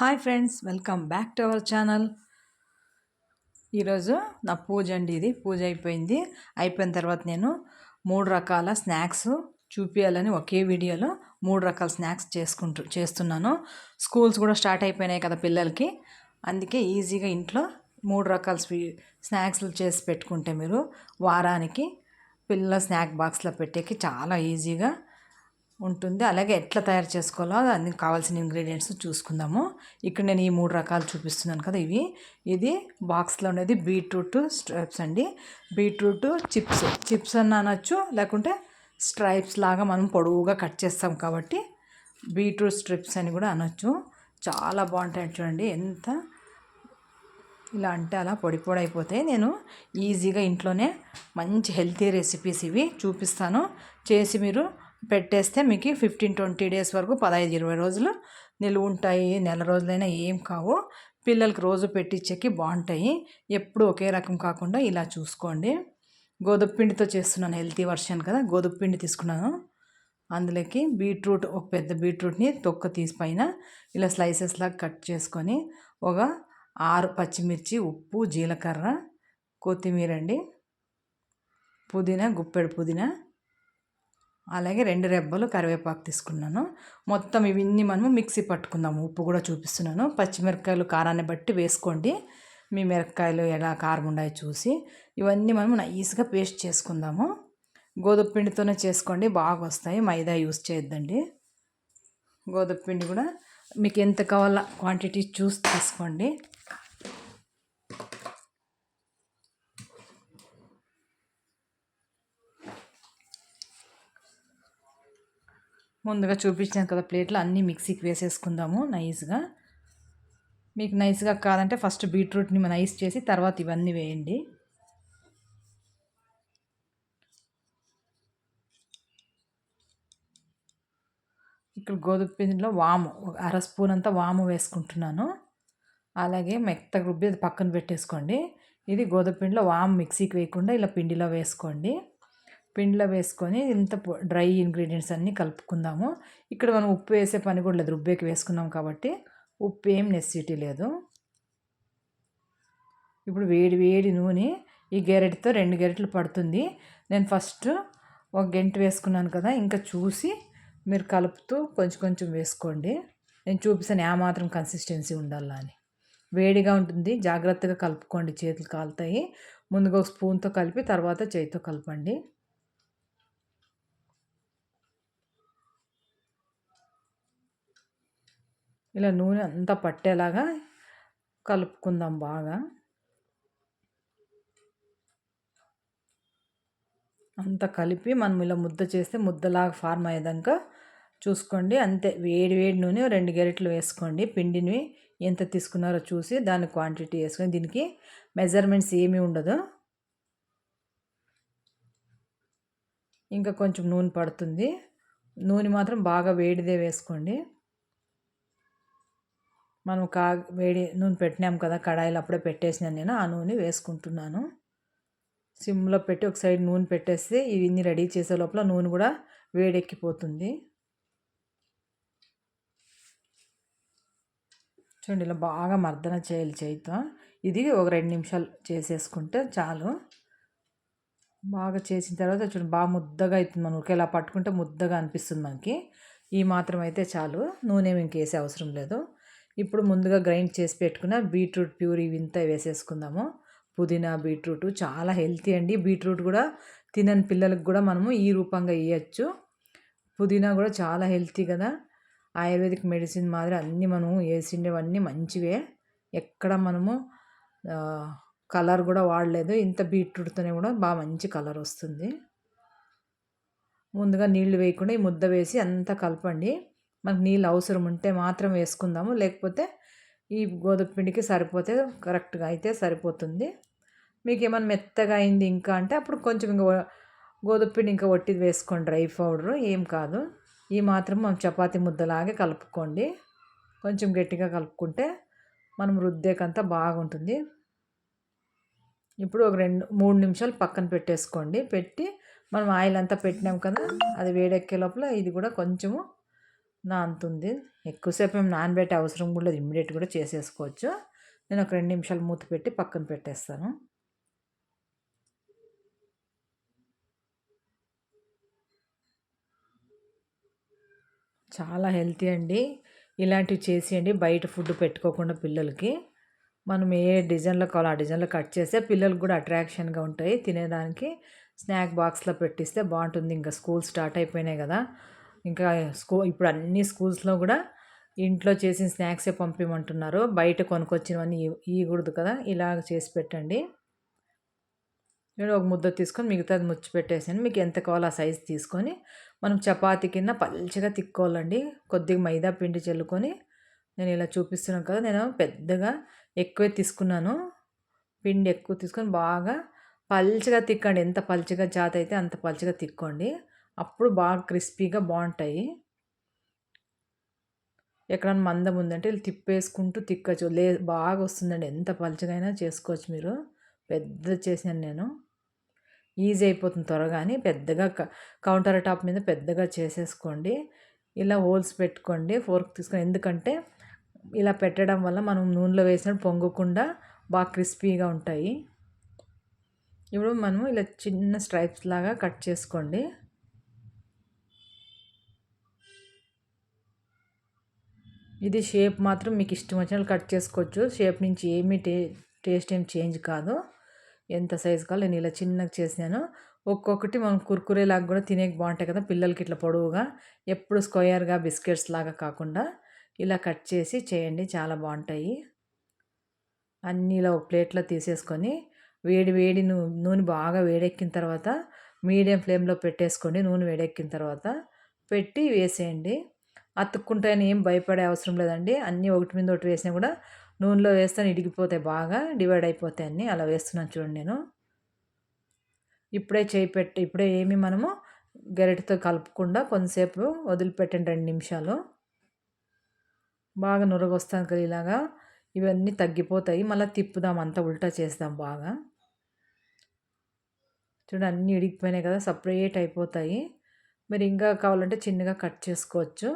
Hi friends welcome back to our channel. ఈరోజు నా పూజ అండి ఇది. పూజ అయిపోయింది. అయిపోయిన తర్వాత నేను మూడు రకాల స్నాక్స్ చూపించాలని ఒకే వీడియోలో మూడు రకాల స్నాక్స్ చేసుకుంటూ చేస్తున్నాను. స్కూల్స్ కూడా స్టార్ట్ అయిపోయినాయి కదా పిల్లలకి. అందుకే ఈజీగా ఇంట్లో మూడు రకాల స్వీ స్నాక్స్లు చేసి పెట్టుకుంటే మీరు వారానికి పిల్లల స్నాక్ బాక్స్లో పెట్టేకి చాలా ఈజీగా ఉంటుంది. అలాగే ఎట్లా తయారు చేసుకోవాలో అన్ని కావాల్సిన ఇంగ్రీడియంట్స్ చూసుకుందాము. ఇక్కడ నేను ఈ మూడు రకాలు చూపిస్తున్నాను కదా ఇవి. ఇది బాక్స్లో ఉండేది బీట్రూట్ స్ట్రైప్స్ అండి. Beetroot chips. చిప్స్ అన్న అనొచ్చు లేకుంటే స్ట్రైప్స్ లాగా మనం పొడవుగా కట్ చేస్తాం కాబట్టి బీట్రూట్ స్ట్రిప్స్ అని కూడా అనొచ్చు. చాలా బాగుంటాయి చూడండి. ఎంత ఇలా అంటే అలా పొడి పొడి అయిపోతాయి. నేను ఈజీగా ఇంట్లోనే మంచి హెల్తీ రెసిపీస్ ఇవి చూపిస్తాను. చేసి మీరు పెట్టేస్తే మీకు ఫిఫ్టీన్ ట్వంటీ డేస్ వరకు పదహైదు ఇరవై రోజులు నిలువ ఉంటాయి. నెల రోజులైనా ఏం కావు. పిల్లలకి రోజు పెట్టించేకి బాగుంటాయి. ఎప్పుడు ఒకే రకం కాకుండా ఇలా చూసుకోండి. గోధుమ పిండితో చేస్తున్నాను హెల్తీ వర్షన్ కదా. గోధుమ పిండి తీసుకున్నాను. అందులోకి బీట్రూట్ ఒక పెద్ద బీట్రూట్ని తొక్క తీసి పైన ఇలా స్లైసెస్ లాగా కట్ చేసుకొని ఒక ఆరు పచ్చిమిర్చి ఉప్పు జీలకర్ర కొత్తిమీర అండి. పుదీనా గుప్పెడు పుదీనా. అలాగే రెండు రెబ్బలు కరివేపాకు తీసుకున్నాను. మొత్తం ఇవన్నీ మనము మిక్సీ పట్టుకుందాము. ఉప్పు కూడా చూపిస్తున్నాను. పచ్చిమిరపకాయలు కారాన్ని బట్టి వేసుకోండి. మీ మిరపకాయలు ఎలా కారం ఉన్నాయో చూసి. ఇవన్నీ మనము నైస్గా పేస్ట్ చేసుకుందాము. గోధుమ పిండితోనే చేసుకోండి. బాగా వస్తాయి. మైదా యూస్ చేయొద్దండి. గోధుమ పిండి కూడా మీకు ఎంత కావాలో క్వాంటిటీ చూసి తీసుకోండి. ముందుగా చూపించాను కదా ప్లేట్లో అన్నీ మిక్సీకి వేసేసుకుందాము నైస్గా. మీకు నైస్గా కాదంటే ఫస్ట్ బీట్రూట్ని నైస్ చేసి తర్వాత ఇవన్నీ వేయండి. ఇక్కడ గోధుమ పిండిలో వాము అర స్పూన్ అంతా వాము వేసుకుంటున్నాను. అలాగే మెత్తగా రుబ్బి అది పక్కన పెట్టేసుకోండి. ఇది గోధుమ పిండిలో వాము మిక్సీకి వేయకుండా ఇలా పిండిలో వేసుకోండి. పిండిలో వేసుకొని ఇంత డ్రై ఇంగ్రీడియంట్స్ అన్నీ కలుపుకుందాము. ఇక్కడ మనం ఉప్పు వేసే పని కూడా లేదు రుబ్బేకి వేసుకున్నాం కాబట్టి ఉప్పు ఏం నెసిటీ లేదు. ఇప్పుడు వేడి వేడి నూనె ఈ గెరెట్తో రెండు గెరెట్లు పడుతుంది. నేను ఫస్ట్ ఒక గంట వేసుకున్నాను కదా ఇంకా చూసి మీరు కలుపుతూ కొంచెం కొంచెం వేసుకోండి. నేను చూపిస్తాను ఏ మాత్రం కన్సిస్టెన్సీ ఉండాలా అని. వేడిగా ఉంటుంది జాగ్రత్తగా కలుపుకోండి చేతులు కాలుతాయి. ముందుగా ఒక స్పూన్తో కలిపి తర్వాత చేతితో కలపండి. ఇలా నూనె అంతా పట్టేలాగా కలుపుకుందాం బాగా. అంతా కలిపి మనం ఇలా ముద్ద చేస్తే ముద్దలాగా ఫార్మ్ అయ్యేదాకా చూసుకోండి. అంతే వేడి వేడి నూనె రెండు గెరెట్లు వేసుకోండి. పిండిని ఎంత తీసుకున్నారో చూసి దాని క్వాంటిటీ వేసుకొని దీనికి మెజర్మెంట్స్ ఏమీ ఉండదు. ఇంకా కొంచెం నూనె పడుతుంది. నూనె మాత్రం బాగా వేడిదే వేసుకోండి. మనం కా వేడి నూనె పెట్టినాం కదా కడాయిలు అప్పుడే పెట్టేసినాను నేను ఆ నూనె వేసుకుంటున్నాను. సిమ్లో పెట్టి ఒక సైడ్ నూనె పెట్టేస్తే ఇవన్నీ రెడీ చేసే లోపల నూనె కూడా వేడెక్కిపోతుంది. చూడండి ఇలా బాగా మర్దన చేయాలి చేయితో. ఇది ఒక రెండు నిమిషాలు చేసేసుకుంటే చాలు. బాగా చేసిన తర్వాత చూడండి బాగా ముద్దగా అవుతుంది మనం ఒకేలా పట్టుకుంటే ముద్దగా అనిపిస్తుంది మనకి. ఈ మాత్రం అయితే చాలు. నూనె ఇంకేసే అవసరం లేదు. ఇప్పుడు ముందుగా గ్రైండ్ చేసి పెట్టుకున్న బీట్రూట్ ప్యూరీ వింత వేసేసుకుందాము. పుదీనా బీట్రూట్ చాలా హెల్తీ అండి. బీట్రూట్ కూడా తినని పిల్లలకు కూడా మనము ఈ రూపంగా ఇవ్వచ్చు పుదీనా కూడా చాలా హెల్తీ కదా. ఆయుర్వేదిక్ మెడిసిన్ మాదిరి అన్నీ మనము వేసిండేవన్నీ మంచివే. ఎక్కడ మనము కలర్ కూడా వాడలేదు. ఇంత బీట్రూట్తోనే కూడా బాగా మంచి కలర్ వస్తుంది. ముందుగా నీళ్ళు వేయకుండా ఈ ముద్ద వేసి అంతా కలపండి. మనకు నీళ్ళు అవసరం ఉంటే మాత్రం వేసుకుందాము. లేకపోతే ఈ గోధుమ పిండికి సరిపోతే కరెక్ట్గా అయితే సరిపోతుంది. మీకు ఏమైనా మెత్తగా అయింది ఇంకా అంటే అప్పుడు కొంచెం ఇంకా గోధుమ పిండి ఇంకా వట్టి వేసుకోండి. డ్రై పౌడరు ఏం కాదు. ఈ మాత్రం మనం చపాతి ముద్దలాగే కలుపుకోండి. కొంచెం గట్టిగా కలుపుకుంటే మనం రుద్దేకంతా బాగుంటుంది. ఇప్పుడు ఒక రెండు మూడు నిమిషాలు పక్కన పెట్టేసుకోండి. పెట్టి మనం ఆయిల్ అంతా పెట్టినాం కదా అది వేడెక్కే లోపల ఇది కూడా కొంచెము నానుతుంది ఎక్కువసేపు మేము నానబెట్టే అవసరం కూడా లేదు. ఇమ్మీడియట్ కూడా చేసేసుకోవచ్చు. నేను ఒక రెండు నిమిషాలు మూత పెట్టి పక్కన పెట్టేస్తాను. చాలా హెల్తీ అండి. ఇలాంటివి చేసేయండి. బయట ఫుడ్ పెట్టుకోకుండా పిల్లలకి. మనం ఏ డిజైన్లో కావాలో ఆ డిజైన్లో కట్ చేస్తే పిల్లలకు కూడా అట్రాక్షన్గా ఉంటాయి తినేదానికి. స్నాక్ బాక్స్లో పెట్టిస్తే బాగుంటుంది. ఇంకా స్కూల్ స్టార్ట్ అయిపోయినాయి కదా. ఇంకా స్కూల్ ఇప్పుడు అన్ని స్కూల్స్లో కూడా ఇంట్లో చేసిన స్నాక్సే పంపించమంటున్నారు బయట కొనుక్కొచ్చినవన్నీ ఇవ్వకూడదు కదా ఇలా చేసి పెట్టండి. నేను ఒక ముద్ద తీసుకొని మిగతాది ముచ్చి పెట్టేసాను మీకు ఎంత కావాలో ఆ సైజు తీసుకొని మనం చపాతీ కింద పల్చగా తిక్కోవాలండి. కొద్దిగా మైదా పిండి చల్లుకొని నేను ఇలా చూపిస్తున్నాను కదా నేను పెద్దగా ఎక్కువే తీసుకున్నాను. పిండి ఎక్కువ తీసుకొని బాగా పల్చగా తిక్కండి. ఎంత పల్చగా జాత అయితే అంత పల్చగా తిక్కోండి. అప్పుడు బాగా క్రిస్పీగా బాగుంటాయి. ఎక్కడన్నా మందం ఉందంటే వీళ్ళు తిప్పేసుకుంటూ తిక్కచ్చు. లే బాగా వస్తుందండి. ఎంత పలచగైనా చేసుకోవచ్చు మీరు. పెద్ద చేసాను నేను. ఈజీ అయిపోతుంది త్వరగాని. పెద్దగా కౌంటర్ టాప్ మీద పెద్దగా చేసేసుకోండి. ఇలా హోల్స్ పెట్టుకోండి. ఫోర్క్ తీసుకొని ఎందుకంటే ఇలా పెట్టడం వల్ల మనం నూనెలో వేసినట్టు పొంగకుండా బాగా క్రిస్పీగా ఉంటాయి. ఇప్పుడు మనం ఇలా చిన్న స్ట్రైప్స్ లాగా కట్ చేసుకోండి. ఇది షేప్ మాత్రం మీకు ఇష్టం వచ్చినట్లు కట్ చేసుకోవచ్చు. షేప్ నుంచి ఏమీ టే టేస్ట్ ఏం చేంజ్ కాదు. ఎంత సైజు కావాలి నేను ఇలా చిన్నగా చేసినాను. ఒక్కొక్కటి మనం కుర్కురే లాగా కూడా తినేకి బాగుంటాయి కదా పిల్లలకి ఇట్లా పొడవుగా. ఎప్పుడు స్క్వయర్గా బిస్కెట్స్ లాగా కాకుండా ఇలా కట్ చేసి చేయండి. చాలా బాగుంటాయి. అన్నీ ఇలా ఒక ప్లేట్లో తీసేసుకొని వేడి వేడి నూనె బాగా వేడెక్కిన తర్వాత మీడియం ఫ్లేమ్లో పెట్టేసుకోండి. నూనె వేడెక్కిన తర్వాత పెట్టి వేసేయండి. అతుక్కుంటాయని ఏం భయపడే అవసరం లేదండి. అన్నీ ఒకటి మీద ఒకటి వేసినా కూడా నూనెలో వేస్తే ఇడిగిపోతాయి బాగా డివైడ్ అయిపోతాయి అన్నీ. అలా వేస్తున్నాను చూడండి నేను. ఇప్పుడే చేయి పెట్టి ఇప్పుడే ఏమి మనము గరిటతో కలుపుకుండా కొంతసేపు వదిలిపెట్టండి రెండు నిమిషాలు. బాగా నురగొస్తాను కదా ఇలాగా. ఇవన్నీ తగ్గిపోతాయి. మళ్ళీ తిప్పుదాం అంతా ఉల్టా చేస్తాం బాగా. చూడండి అన్నీ ఇడిగిపోయినాయి కదా సపరేట్ అయిపోతాయి. మీరు ఇంకా కావాలంటే చిన్నగా కట్ చేసుకోవచ్చు.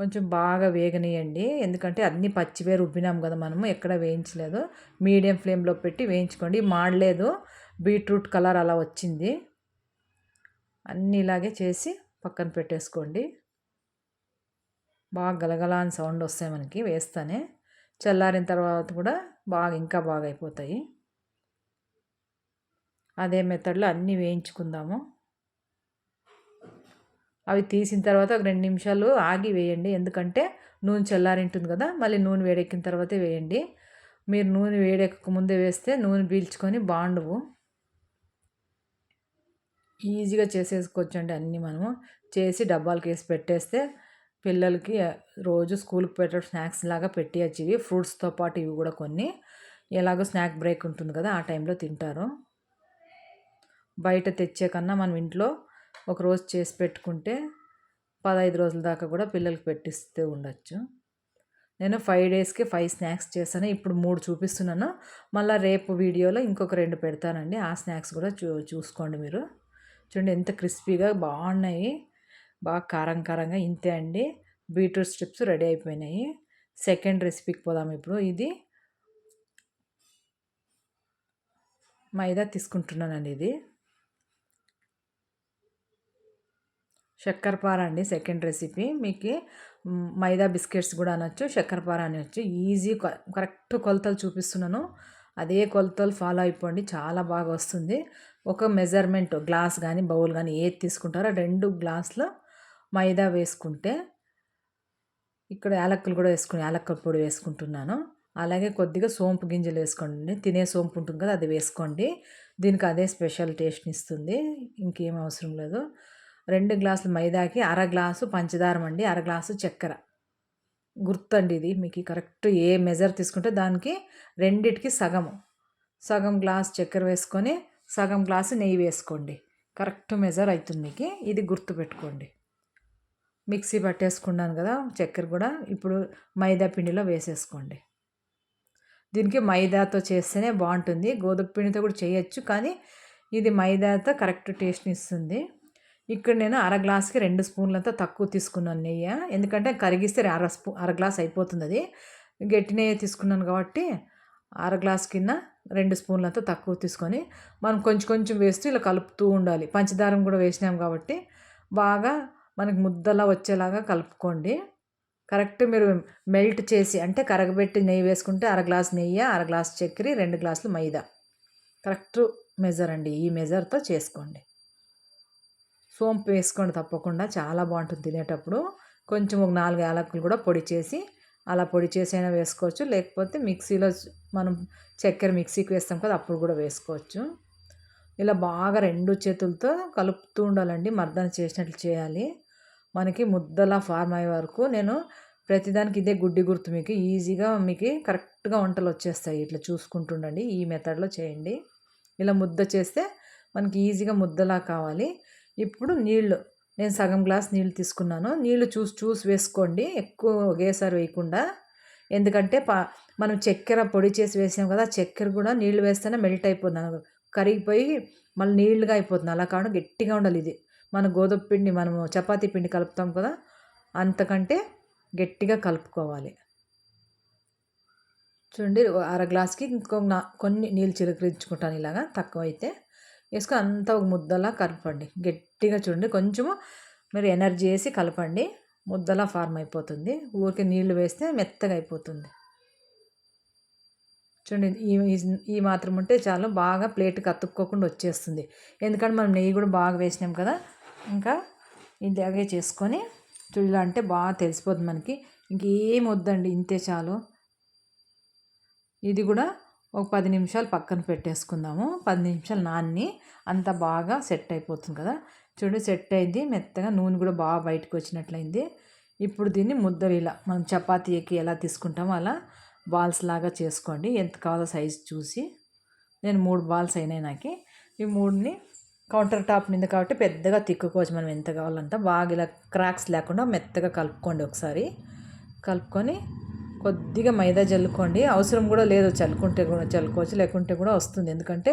కొంచెం బాగా వేగనీయండి ఎందుకంటే అన్ని పచ్చివే రుబ్బినాం కదా మనము ఎక్కడ వేయించలేదు. మీడియం ఫ్లేమ్లో పెట్టి వేయించుకోండి. మాడలేదు. బీట్రూట్ కలర్ అలా వచ్చింది. అన్నీ ఇలాగే చేసి పక్కన పెట్టేసుకోండి. బాగా గలగల అని సౌండ్ వస్తాయి మనకి వేస్తానే. చల్లారిన తర్వాత కూడా బాగా ఇంకా బాగా అయిపోతాయి అదే మెథడ్లో అన్నీ వేయించుకుందాము. అవి తీసిన తర్వాత ఒక రెండు నిమిషాలు ఆగి వేయండి. ఎందుకంటే నూనె చల్లారింటుంది కదా మళ్ళీ నూనె వేడెక్కిన తర్వాతే వేయండి. మీరు నూనె వేడెక్కక ముందే వేస్తే నూనె పీల్చుకొని బాండవు. ఈజీగా చేసేసుకోవచ్చండి అన్నీ మనము. చేసి డబ్బాలకి వేసి పెట్టేస్తే పిల్లలకి రోజు స్కూల్కి పెట్టే స్నాక్స్ లాగా పెట్టేయచ్చు. ఇవి ఫ్రూట్స్తో పాటు ఇవి కూడా కొన్ని. ఎలాగో స్నాక్ బ్రేక్ ఉంటుంది కదా ఆ టైంలో తింటారు. బయట తెచ్చే కన్నా మనం ఇంట్లో ఒకరోజు చేసి పెట్టుకుంటే పదహైదు రోజుల దాకా కూడా పిల్లలకి పెట్టిస్తే ఉండొచ్చు. నేను ఫైవ్ డేస్కి ఫైవ్ స్నాక్స్ చేశాను. ఇప్పుడు మూడు చూపిస్తున్నాను. మళ్ళీ రేపు వీడియోలో ఇంకొక రెండు పెడతానండి. ఆ స్నాక్స్ కూడా చూ చూసుకోండి మీరు. చూడండి ఎంత క్రిస్పీగా బాగున్నాయి. బాగా కారం కారంగా ఇంతే అండి. బీట్రూట్ స్ట్రిప్స్ రెడీ అయిపోయినాయి. సెకండ్ రెసిపీకి పోదాం ఇప్పుడు. ఇది మైదా తీసుకుంటున్నానండి ఇది. చక్కెరపార అండి సెకండ్ రెసిపీ. మీకు మైదా బిస్కెట్స్ కూడా అనొచ్చు చక్కెరపార అనొచ్చు. ఈజీ కరెక్ట్ కొలతలు చూపిస్తున్నాను. అదే కొలతలు ఫాలో అయిపోండి చాలా బాగా వస్తుంది. ఒక మెజర్మెంట్ గ్లాస్ కానీ బౌల్ కానీ ఏది తీసుకుంటారో రెండు గ్లాసులు మైదా వేసుకుంటే ఇక్కడ యాలక్కలు కూడా వేసుకుని యాలక్కల పొడి వేసుకుంటున్నాను. అలాగే కొద్దిగా సోంపు గింజలు వేసుకోండి. తినే సోంపు ఉంటుంది కదా అది వేసుకోండి. దీనికి అదే స్పెషల్ టేస్ట్ని ఇస్తుంది. ఇంకేం అవసరం లేదు. రెండు గ్లాసులు మైదాకి అర గ్లాసు పంచదార అండి అర గ్లాసు చక్కెర. గుర్తండి ఇది మీకు కరెక్ట్ ఏ మెజర్ తీసుకుంటే దానికి రెండిటికి సగము సగం గ్లాస్ చక్కెర వేసుకొని సగం గ్లాసు నెయ్యి వేసుకోండి. కరెక్ట్ మెజర్ అవుతుంది మీకు ఇది గుర్తు పెట్టుకోండి. మిక్సీ పట్టేసుకున్నాను కదా చక్కెర కూడా ఇప్పుడు మైదా పిండిలో వేసేసుకోండి. దీనికి మైదాతో చేస్తేనే బాగుంటుంది గోధుమ పిండితో కూడా చేయొచ్చు కానీ ఇది మైదాతో కరెక్ట్ టేస్ట్ని ఇస్తుంది. ఇక్కడ నేను అర గ్లాస్కి రెండు స్పూన్లంతా తక్కువ తీసుకున్నాను నెయ్యి. ఎందుకంటే కరిగిస్తే అర స్పూ అర గ్లాస్ అయిపోతుంది అది. గట్టి నెయ్యి తీసుకున్నాను కాబట్టి అర గ్లాస్ కింద రెండు స్పూన్లంతా తక్కువ తీసుకొని మనం కొంచెం కొంచెం వేస్తూ ఇలా కలుపుతూ ఉండాలి. పంచదారం కూడా వేసినాం కాబట్టి బాగా మనకి ముద్దలా వచ్చేలాగా కలుపుకోండి. కరెక్ట్ మీరు మెల్ట్ చేసి అంటే కరగబెట్టి నెయ్యి వేసుకుంటే అర గ్లాస్ నెయ్యి అర గ్లాస్ చక్కెర రెండు గ్లాసులు మైదా. కరెక్ట్ మెజర్ అండి. ఈ మెజర్తో చేసుకోండి. సోంపు వేసుకోండి తప్పకుండా చాలా బాగుంటుంది తినేటప్పుడు. కొంచెం ఒక నాలుగు యాలకులు కూడా పొడి చేసి అలా పొడి చేసైనా వేసుకోవచ్చు. లేకపోతే మిక్సీలో మనం చక్కెర మిక్సీకి వేస్తాం కదా అప్పుడు కూడా వేసుకోవచ్చు. ఇలా బాగా రెండు చేతులతో కలుపుతూ ఉండాలండి మర్దన చేసినట్లు చేయాలి. మనకి ముద్దలా ఫార్మ్ అయ్యే వరకు నేను ప్రతిదానికి ఇదే గుడ్డి గుర్తు మీకు ఈజీగా మీకు కరెక్ట్గా వంటలు వచ్చేస్తాయి. ఇట్లా చూసుకుంటుండండి ఈ మెథడ్లో చేయండి. ఇలా ముద్ద చేస్తే మనకి ఈజీగా ముద్దలా కావాలి. ఇప్పుడు నీళ్ళు. నేను సగం గ్లాస్ నీళ్ళు తీసుకున్నాను. నీళ్ళు చూసి చూసి వేసుకోండి. ఎక్కువ ఒకేసారి వేయకుండా. ఎందుకంటే పా మనం చక్కెర పొడి చేసి వేసాం కదా చక్కెర కూడా నీళ్ళు వేస్తేనే మెల్ట్ అయిపోతుంది. కరిగిపోయి మళ్ళీ నీళ్ళుగా అయిపోతుంది. అలా కాకుండా గట్టిగా ఉండాలి ఇది. మన గోధుమ పిండి మనము చపాతీ పిండి కలుపుతాం కదా అంతకంటే గట్టిగా కలుపుకోవాలి. చూడండి అర గ్లాస్కి ఇంకో నా కొన్ని నీళ్ళు చిలకరించుకుంటాను ఇలాగా తక్కువ అయితే వేసుకొని అంతా ఒక ముద్దలా కలపండి. గట్టిగా చూడండి. కొంచెము మీరు ఎనర్జీ వేసి కలపండి. ముద్దలా ఫార్మ్ అయిపోతుంది. ఊరికే నీళ్ళు వేస్తే మెత్తగా అయిపోతుంది. చూడండి ఈ ఈ మాత్రం ఉంటే చాలు బాగా ప్లేట్కి అతుక్కోకుండా వచ్చేస్తుంది. ఎందుకంటే మనం నెయ్యి కూడా బాగా వేసినాం కదా. ఇంకా ఇలాగే చేసుకొని చూడ అంటే బాగా తెలిసిపోతుంది మనకి. ఇంకేం వద్దండి ఇంతే చాలు. ఇది కూడా ఒక పది నిమిషాలు పక్కన పెట్టేసుకుందాము. పది నిమిషాలు నాన్ని అంత బాగా సెట్ అయిపోతుంది కదా. చూడండి సెట్ అయింది. మెత్తగా నూనె కూడా బాగా బయటకు వచ్చినట్లయింది. ఇప్పుడు దీన్ని ముద్దలు ఇలా మనం చపాతీకి ఎలా తీసుకుంటామో అలా బాల్స్ లాగా చేసుకోండి. ఎంత కావాలో సైజ్ చూసి. నేను మూడు బాల్స్ అయినాయి నాకు. ఈ మూడుని కౌంటర్ టాప్ మీద కాబట్టి పెద్దగా తిక్కుకోవచ్చు మనం ఎంత కావాలంటే బాగా ఇలా క్రాక్స్ లేకుండా మెత్తగా కలుపుకోండి ఒకసారి. కలుపుకొని కొద్దిగా మైదా చల్లుకోండి అవసరం కూడా లేదు చల్లుకుంటే కూడా చల్లుకోవచ్చు లేకుంటే కూడా వస్తుంది. ఎందుకంటే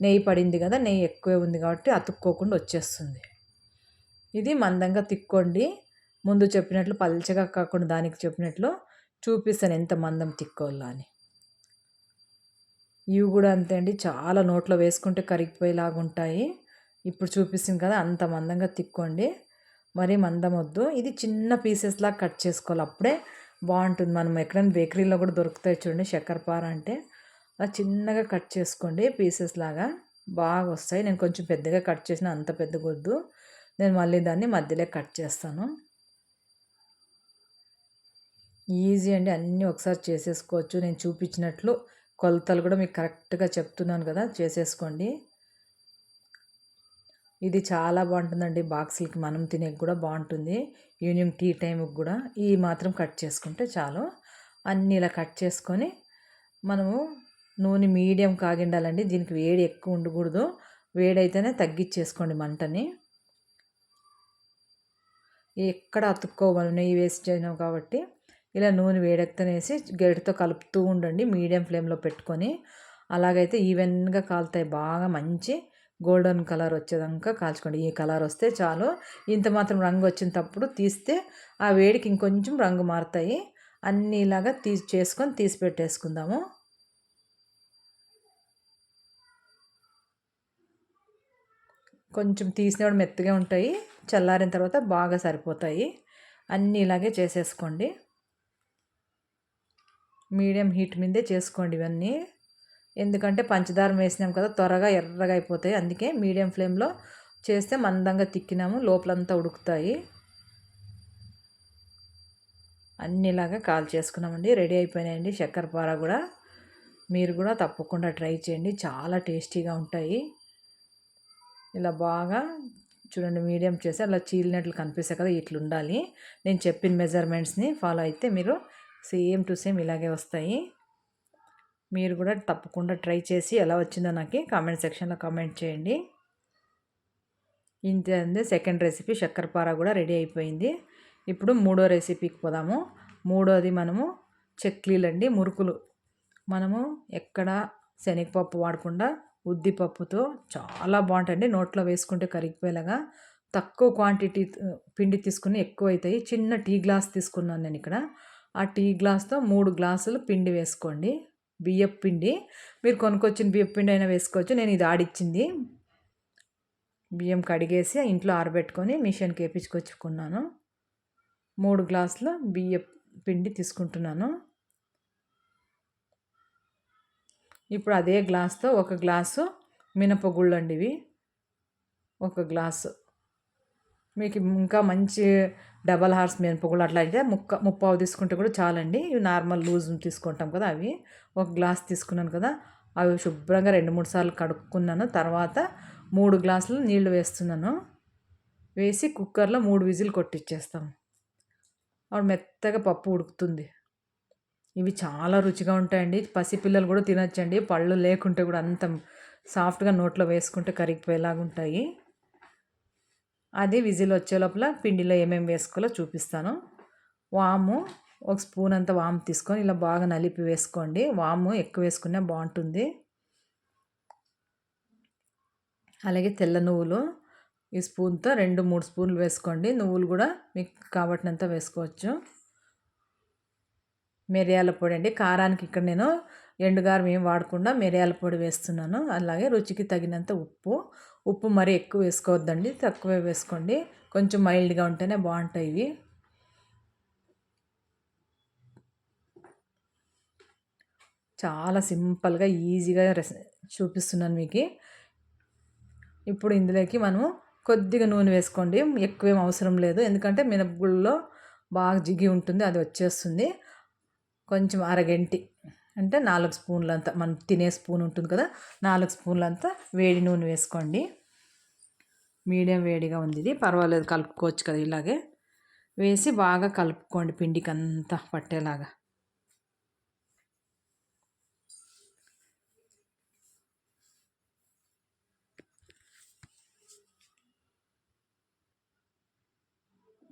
నెయ్యి పడింది కదా నెయ్యి ఎక్కువే ఉంది కాబట్టి అతుక్కోకుండా వచ్చేస్తుంది. ఇది మందంగా తిక్కోండి. ముందు చెప్పినట్లు పల్చగా కాకుండా దానికి చెప్పినట్లు చూపిస్తాను ఎంత మందం తిక్కోవాలా అని. ఇవి కూడా అంతే అండి. చాలా నోట్లో వేసుకుంటే కరిగిపోయేలాగా ఉంటాయి. ఇప్పుడు చూపిస్తుంది కదా అంత మందంగా తిక్కోండి. మరీ మందం వద్దు. ఇది చిన్న పీసెస్లా కట్ చేసుకోవాలి. అప్పుడే బాగుంటుంది. మనం ఎక్కడైనా బేకరీలో కూడా దొరుకుతాయి చూడండి చక్కెరపార అంటే. అలా చిన్నగా కట్ చేసుకోండి పీసెస్ లాగా. బాగా వస్తాయి నేను కొంచెం పెద్దగా కట్ చేసిన అంత పెద్ద వద్దు నేను మళ్ళీ దాన్ని మధ్యలో కట్ చేస్తాను. ఈజీ అండి. అన్నీ ఒకసారి చేసేసుకోవచ్చు. నేను చూపించినట్లు కొలతలు కూడా మీకు కరెక్ట్గా చెప్తున్నాను కదా. చేసేసుకోండి. ఇది చాలా బాగుంటుందండి. బాక్సులకి మనం తినే కూడా బాగుంటుంది. ఈవినింగ్ టీ టైంకి కూడా ఈ మాత్రం కట్ చేసుకుంటే చాలు. అన్నీ ఇలా కట్ చేసుకొని మనము నూనె మీడియం కాగిండాలండి. దీనికి వేడి ఎక్కువ ఉండకూడదు. వేడైతేనే తగ్గించేసుకోండి మంటని. ఎక్కడ అతుక్కోవాలి నెయ్యి వేసి చేయడం కాబట్టి ఇలా నూనె వేడెక్కనేసి గరిటతో కలుపుతూ ఉండండి. మీడియం ఫ్లేమ్లో పెట్టుకొని. అలాగైతే ఈవెన్గా కాలుతాయి. బాగా మంచి గోల్డెన్ కలర్ వచ్చేదాకా కాల్చుకోండి. ఈ కలర్ వస్తే చాలు. ఇంత మాత్రం రంగు వచ్చినప్పుడు తీస్తే ఆ వేడికి ఇంకొంచెం రంగు మారుతాయి. అన్నీ ఇలాగా తీసి చేసుకొని తీసి పెట్టేసుకుందాము. కొంచెం తీసినప్పుడు మెత్తగా ఉంటాయి. చల్లారిన తర్వాత బాగా సరిపోతాయి. అన్నీ ఇలాగే చేసేసుకోండి. మీడియం హీట్ మీదే చేసుకోండి ఇవన్నీ. ఎందుకంటే పంచదార వేసినాం కదా త్వరగా ఎర్రగా అయిపోతాయి. అందుకే మీడియం ఫ్లేమ్లో చేస్తే మందంగా తిక్కినాము లోపలంతా ఉడుకుతాయి. అన్నిలాగా కాల్ చేసుకున్నామండి. రెడీ అయిపోయినాయండి. చక్కెరపార కూడా. మీరు కూడా తప్పకుండా ట్రై చేయండి. చాలా టేస్టీగా ఉంటాయి. ఇలా బాగా చూడండి మీడియం చేసి అలా చీలినట్లు కనిపిస్తాయి కదా ఇట్లా ఉండాలి నేను చెప్పిన మెజర్మెంట్స్ని ఫాలో అయితే మీరు సేమ్ టు సేమ్ ఇలాగే వస్తాయి. మీరు కూడా తప్పకుండా ట్రై చేసి ఎలా వచ్చిందో నాకు కామెంట్ సెక్షన్లో కామెంట్ చేయండి. ఇంతే సెకండ్ రెసిపీ చక్కెరపార కూడా రెడీ అయిపోయింది. ఇప్పుడు మూడో రెసిపీకి పోదాము. మూడోది మనము చెక్లీలండి మురుకులు. మనము ఎక్కడ శనగపప్పు వాడకుండా ఉద్దిపప్పుతో చాలా బాగుంటాయండి. నోట్లో వేసుకుంటే కరిగిపోయేలాగా. తక్కువ క్వాంటిటీ పిండి తీసుకుని ఎక్కువ అవుతాయి చిన్న టీ గ్లాస్ తీసుకున్నాను నేను ఇక్కడ. ఆ టీ గ్లాస్తో మూడు గ్లాసులు పిండి వేసుకోండి. బియ్యపు పిండి. మీరు కొనుక్కొచ్చిన బియ్యపు పిండి అయినా వేసుకోవచ్చు. నేను ఇది ఆడిచ్చింది. బియ్యం కడిగేసి ఇంట్లో ఆరబెట్టుకొని మిషన్కి వేపించుకొచ్చుకున్నాను. మూడు గ్లాసులు బియ్య పిండి తీసుకుంటున్నాను. ఇప్పుడు అదే గ్లాస్తో ఒక గ్లాసు మినపగుళ్ళు అండి ఇవి ఒక గ్లాసు. మీకు ఇంకా మంచి డబల్ హార్స్ మినపగుళ్ళు అట్లా అయితే ముక్క ముప్పావు తీసుకుంటే కూడా చాలండి. ఇవి నార్మల్ లూజ్ తీసుకుంటాం కదా అవి. ఒక గ్లాస్ తీసుకున్నాను కదా అవి శుభ్రంగా రెండు మూడు సార్లు కడుక్కున్నాను. తర్వాత మూడు గ్లాసులు నీళ్ళు వేస్తున్నాను. వేసి కుక్కర్లో మూడు విజిల్ కొట్టిచ్చేస్తాం. అప్పుడు మెత్తగా పప్పు ఉడుకుతుంది. ఇవి చాలా రుచిగా ఉంటాయండి. పసిపిల్లలు కూడా తినొచ్చండి. పళ్ళు లేకుంటే కూడా అంత సాఫ్ట్గా నోట్లో వేసుకుంటే కరిగిపోయేలాగా ఉంటాయి. అది విజిల్ వచ్చే లోపల పిండిలో ఏమేమి వేసుకోవాలో చూపిస్తాను. వాము ఒక స్పూన్ అంత వాము తీసుకొని ఇలా బాగా నలిపి వేసుకోండి. వాము ఎక్కువ వేసుకునే బాగుంటుంది. అలాగే తెల్ల నువ్వులు ఈ స్పూన్తో రెండు మూడు స్పూన్లు వేసుకోండి. నువ్వులు కూడా మీకు కాబట్టినంత వేసుకోవచ్చు. మిరియాల పొడి అండి. కారానికి ఇక్కడ నేను ఎండుగారం ఏం వాడకుండా మిరియాల పొడి వేస్తున్నాను. అలాగే రుచికి తగినంత ఉప్పు. ఉప్పు మరీ ఎక్కువ వేసుకోవద్దండి. తక్కువే వేసుకోండి. కొంచెం మైల్డ్గా ఉంటేనే బాగుంటాయి ఇవి. చాలా సింపుల్గా ఈజీగా రెస్ చూపిస్తున్నాను మీకు. ఇప్పుడు ఇందులోకి మనము కొద్దిగా నూనె వేసుకోండి. ఎక్కువేం అవసరం లేదు. ఎందుకంటే మినపగుళ్ళలో బాగా జిగి ఉంటుంది. అది వచ్చేస్తుంది. కొంచెం అరగంటి అంటే నాలుగు స్పూన్లంత మనం తినే స్పూన్ ఉంటుంది కదా నాలుగు స్పూన్లంత వేడి నూనె వేసుకోండి. మీడియం వేడిగా ఉంది ఇది పర్వాలేదు కలుపుకోవచ్చు కదా ఇలాగే. వేసి బాగా కలుపుకోండి పిండికి అంతా పట్టేలాగా.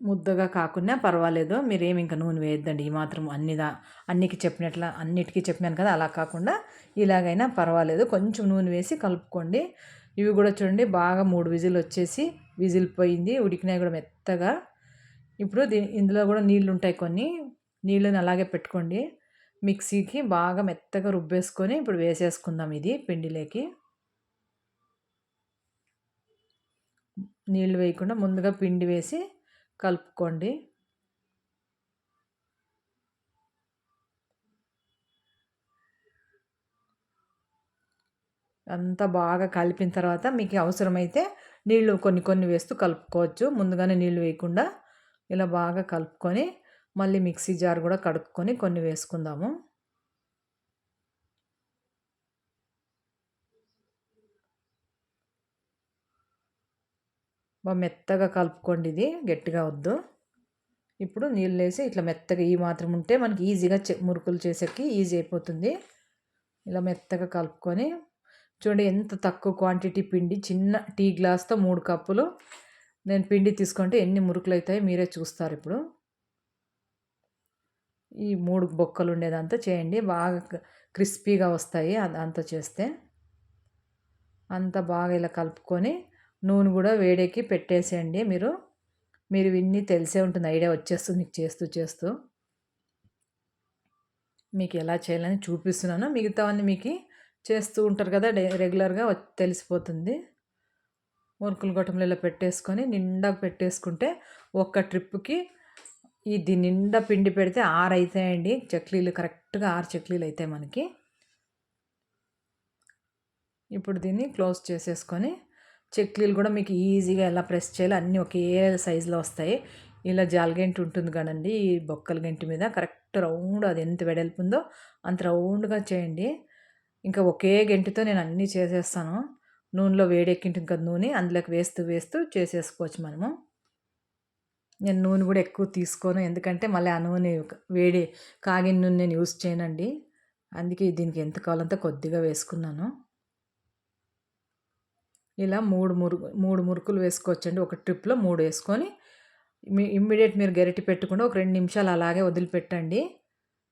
ముద్దగా కాకుండా పర్వాలేదు. మీరేమి ఇంకా నూనె వేయద్దండి. ఈ మాత్రం అన్నిదా అన్నికి చెప్పినట్ల అన్నిటికీ చెప్పినాను కదా అలా కాకుండా ఇలాగైనా పర్వాలేదు. కొంచెం నూనె వేసి కలుపుకోండి. ఇవి కూడా చూడండి బాగా మూడు విజిల్ వచ్చేసి విజిల్ పోయింది. ఉడికినాయి కూడా మెత్తగా. ఇప్పుడు దీ ఇందులో కూడా నీళ్ళు ఉంటాయి కొన్ని. నీళ్ళని అలాగే పెట్టుకోండి. మిక్సీకి బాగా మెత్తగా రుబ్బేసుకొని ఇప్పుడు వేసేసుకుందాం ఇది పిండిలోకి. నీళ్ళు వేయకుండా ముందుగా పిండి వేసి కలుపుకోండి. అంతా బాగా కలిపిన తర్వాత మీకు అవసరమైతే నీళ్ళు కొన్ని కొన్ని వేస్తూ కలుపుకోవచ్చు. ముందుగానే నీళ్ళు వేయకుండా ఇలా బాగా కలుపుకొని మళ్ళీ మిక్సీ జార్ కూడా కడుక్కొని కొన్ని వేసుకుందాము బాగా మెత్తగా కలుపుకోండి ఇది. గట్టిగా వద్దు. ఇప్పుడు నీళ్ళు వేసి ఇట్లా మెత్తగా ఈ మాత్రం ఉంటే మనకి ఈజీగా మురుకులు చేసేకి ఈజీ అయిపోతుంది. ఇలా మెత్తగా కలుపుకొని చూడండి ఎంత తక్కువ క్వాంటిటీ పిండి చిన్న టీ గ్లాస్తో మూడు కప్పులు నేను పిండి తీసుకుంటే ఎన్ని మురుకులు అవుతాయి మీరే చూస్తారు ఇప్పుడు. ఈ మూడు బొక్కలు ఉండేదంతా చేయండి. బాగా క్రిస్పీగా వస్తాయి అంతా చేస్తే. అంతా బాగా ఇలా కలుపుకొని నూనె కూడా వేడెక్కి పెట్టేసేయండి. మీరు మీరు విన్ని తెలిసే ఉంటుంది. ఐడియా వచ్చేస్తుంది మీకు చేస్తూ చేస్తూ. మీకు ఎలా చేయాలని చూపిస్తున్నాను. మిగతావన్నీ మీకు చేస్తూ ఉంటారు కదా రెగ్యులర్గా తెలిసిపోతుంది. మురుకులు గొట్టంలో ఇలా పెట్టేసుకొని నిండా పెట్టేసుకుంటే ఒక్క ట్రిప్కి ఇది నిండా పిండి పెడితే ఆరు అవుతాయండి చక్లీలు కరెక్ట్గా ఆరు చక్లీలు అవుతాయి మనకి. ఇప్పుడు దీన్ని క్లోజ్ చేసేసుకొని చెక్లీలు కూడా మీకు ఈజీగా ఎలా ప్రెస్ చేయాలి అన్నీ ఒకే సైజులో వస్తాయి. ఇలా జాలగంటి ఉంటుంది కదండి ఈ బొక్కల గంటి మీద కరెక్ట్ రౌండ్ అది ఎంత వెడల్పుందో అంత రౌండ్గా చేయండి. ఇంకా ఒకే గంటితో నేను అన్నీ చేసేస్తాను. నూనెలో వేడెక్కింటుంది కదా నూనె అందులోకి వేస్తూ వేస్తూ చేసేసుకోవచ్చు మనము. నేను నూనె కూడా ఎక్కువ తీసుకోను ఎందుకంటే మళ్ళీ ఆ నూనె వేడి కాగిన నూనె నేను యూస్ చేయనండి. అందుకే దీనికి ఎంత కావాలంతా కొద్దిగా వేసుకున్నాను. ఇలా మూడు మురుగు మూడు మురుకులు వేసుకోవచ్చండి. ఒక ట్రిప్లో మూడు వేసుకొని మీ ఇమ్మీడియట్ మీరు గరిటె పెట్టకుండా ఒక రెండు నిమిషాలు అలాగే వదిలిపెట్టండి.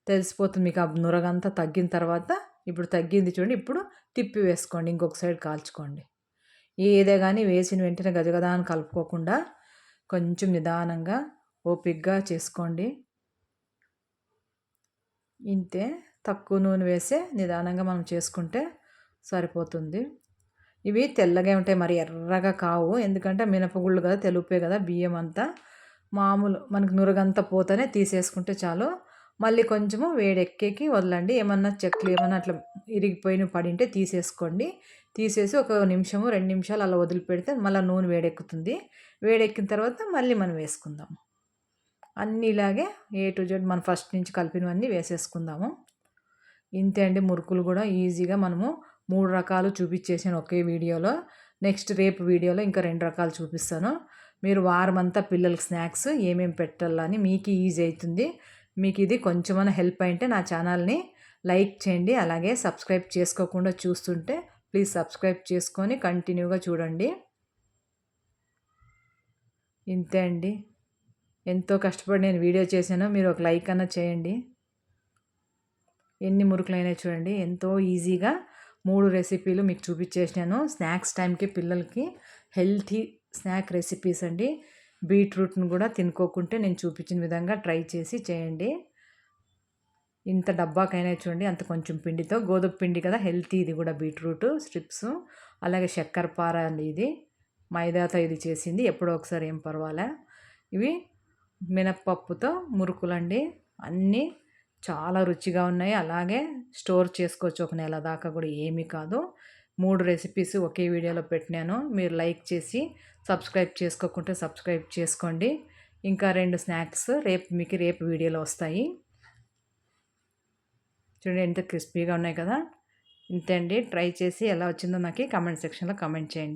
తెలిసిపోతుంది మీకు ఆ నురగంతా తగ్గిన తర్వాత. ఇప్పుడు తగ్గింది చూడండి. ఇప్పుడు తిప్పి వేసుకోండి. ఇంకొక సైడ్ కాల్చుకోండి. ఏదే కానీ వేసిన వెంటనే గజగదాన్ని కలుపుకోకుండా కొంచెం నిదానంగా ఓపిగ్గా చేసుకోండి. ఇంతే. తక్కువ నూనె వేసే నిదానంగా మనం చేసుకుంటే సరిపోతుంది. ఇవి తెల్లగా ఉంటాయి. మరి ఎర్రగా కావు. ఎందుకంటే మినపగుళ్ళు కదా తెలుపే కదా బియ్యం అంతా. మామూలు మనకి నురగంతా పోతేనే తీసేసుకుంటే చాలు. మళ్ళీ కొంచెము వేడెక్కేకి వదలండి. ఏమన్నా చెట్లు ఏమన్నా అట్లా ఇరిగిపోయిన పడింటే తీసేసుకోండి. తీసేసి ఒక నిమిషము రెండు నిమిషాలు అలా వదిలిపెడితే మళ్ళీ నూనె వేడెక్కుతుంది. వేడెక్కిన తర్వాత మళ్ళీ మనం వేసుకుందాం. అన్నీ ఇలాగే ఏ టు జెడ్ మనం ఫస్ట్ నుంచి కలిపినవన్నీ వేసేసుకుందాము. ఇంతే అండి. మురుకులు కూడా ఈజీగా మనము మూడు రకాలు చూపించేసాను ఒకే వీడియోలో. నెక్స్ట్ రేపు వీడియోలో ఇంకా రెండు రకాలు చూపిస్తాను. మీరు వారం అంతా పిల్లలకి స్నాక్స్ ఏమేమి పెట్టాలని మీకు ఈజీ అవుతుంది మీకు ఇది కొంచెమైనా హెల్ప్ అయింటే నా ఛానల్ని లైక్ చేయండి. అలాగే సబ్స్క్రైబ్ చేసుకోకుండా చూస్తుంటే ప్లీజ్ సబ్స్క్రైబ్ చేసుకొని కంటిన్యూగా చూడండి. ఇంతే అండి. ఎంతో కష్టపడి నేను వీడియో చేశాను. మీరు ఒక లైక్ అన్నా చేయండి. ఎన్ని మురుకులైనా చూడండి. ఎంతో ఈజీగా మూడు రెసిపీలు మీకు చూపించేసినాను. స్నాక్స్ టైంకి పిల్లలకి హెల్తీ స్నాక్ రెసిపీస్ అండి. బీట్రూట్ను కూడా తినుకోకుంటే నేను చూపించిన విధంగా ట్రై చేసి చేయండి. ఇంత డబ్బాకైనా చూడండి అంత కొంచెం పిండితో. గోధుమ పిండి కదా హెల్తీ ఇది కూడా బీట్రూట్ స్ట్రిప్స్ అలాగే చక్కెర పార అండి ఇది. మైదాతో ఇది చేసింది ఎప్పుడో ఒకసారి ఏం పర్వాలే. ఇవి మినప్పప్పుతో మురుకులండి. అన్నీ చాలా రుచిగా ఉన్నాయి. అలాగే స్టోర్ చేసుకోవచ్చు. ఒక నెల దాకా కూడా ఏమీ కాదు. మూడు రెసిపీస్ ఒకే వీడియోలో పెట్టినాను. మీరు లైక్ చేసి సబ్స్క్రైబ్ చేసుకోకుంటే సబ్స్క్రైబ్ చేసుకోండి. ఇంకా రెండు స్నాక్స్ రేపు మీకు రేపు వీడియోలో వస్తాయి. చూడండి ఎంత క్రిస్పీగా ఉన్నాయి కదా. ఇంతే అండి. ట్రై చేసి ఎలా వచ్చిందో నాకు కమెంట్ సెక్షన్లో కమెంట్ చేయండి.